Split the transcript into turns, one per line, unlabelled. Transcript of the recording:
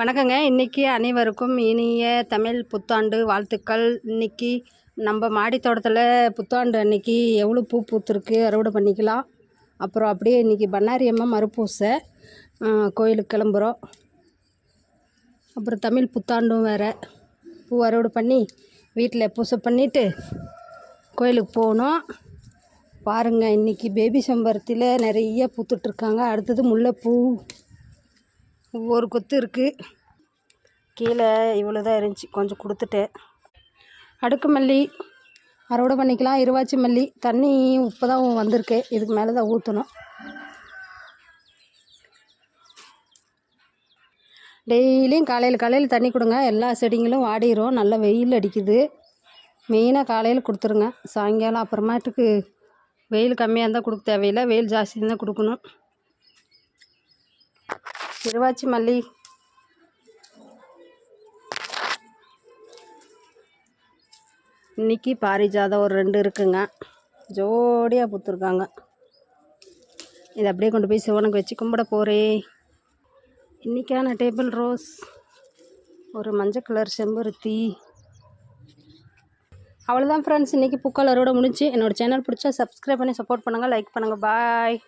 வணக்கங்க. இன்றைக்கி அனைவருக்கும் இனிய தமிழ் புத்தாண்டு வாழ்த்துக்கள். இன்றைக்கி நம்ம மாடி தோட்டத்தில் புத்தாண்டு அன்னைக்கு எவ்வளோ பூ பூத்துருக்கு அறுவடை பண்ணிக்கலாம். அப்புறம் அப்படியே இன்றைக்கி பண்ணாரி அம்மா மறுப்பூசை. கோயிலுக்கு கிளம்புறோம். அப்புறம் தமிழ் புத்தாண்டும் வேறு. பூ அறுவடை பண்ணி வீட்டில் பூசை பண்ணிவிட்டு கோயிலுக்கு போகணும் பாருங்கள் இன்றைக்கி பேபி செம்பருத்தியில் நிறைய பூத்துட்ருக்காங்க அடுத்தது முல்லைப்பூ. ஒவ்வொரு கொத்து இருக்குது கீழே இவ்வளோ தான் இருந்துச்சு. கொஞ்சம் கொடுத்துட்டேன் அடுக்கு மல்லி அறுவடை பண்ணிக்கலாம். இருவாச்சி மல்லி தண்ணி உப்பு தான் வந்திருக்கு. இதுக்கு மேலே தான் ஊற்றணும் டெய்லியும் காலையில் காலையில் தண்ணி கொடுங்க. எல்லா செடிங்களும் வாடிடும் நல்லா வெயில் அடிக்குது. மெயினாக காலையில் கொடுத்துருங்க. சாயங்காலம் அப்புறமாட்டுக்கு வெயில் கம்மியாக இருந்தால் கொடுக்க தேவையில்லை. வெயில் ஜாஸ்தி இருந்தால் கொடுக்கணும். இருவாச்சி மல்லி. இன்றைக்கி பாரிஜாதம் ஒரு ரெண்டு இருக்குங்க. ஜோடியாக பூத்துருக்காங்க. இதை அப்படியே கொண்டு போய் சிவனுக்கு வச்சு கும்பிட போகிறேன் இன்றைக்கான டேபிள் ரோஸ். ஒரு மஞ்சள் கலர் செம்பருத்தி. அவ்வளோதான் ஃப்ரெண்ட்ஸ் இன்றைக்கி பூக்கள் அறுவடை முடிஞ்சு. என்னோடய சேனல் பிடிச்சா சப்ஸ்கிரைப் பண்ணி சப்போர்ட் பண்ணுங்கள் லைக் பண்ணுங்கள் பாய்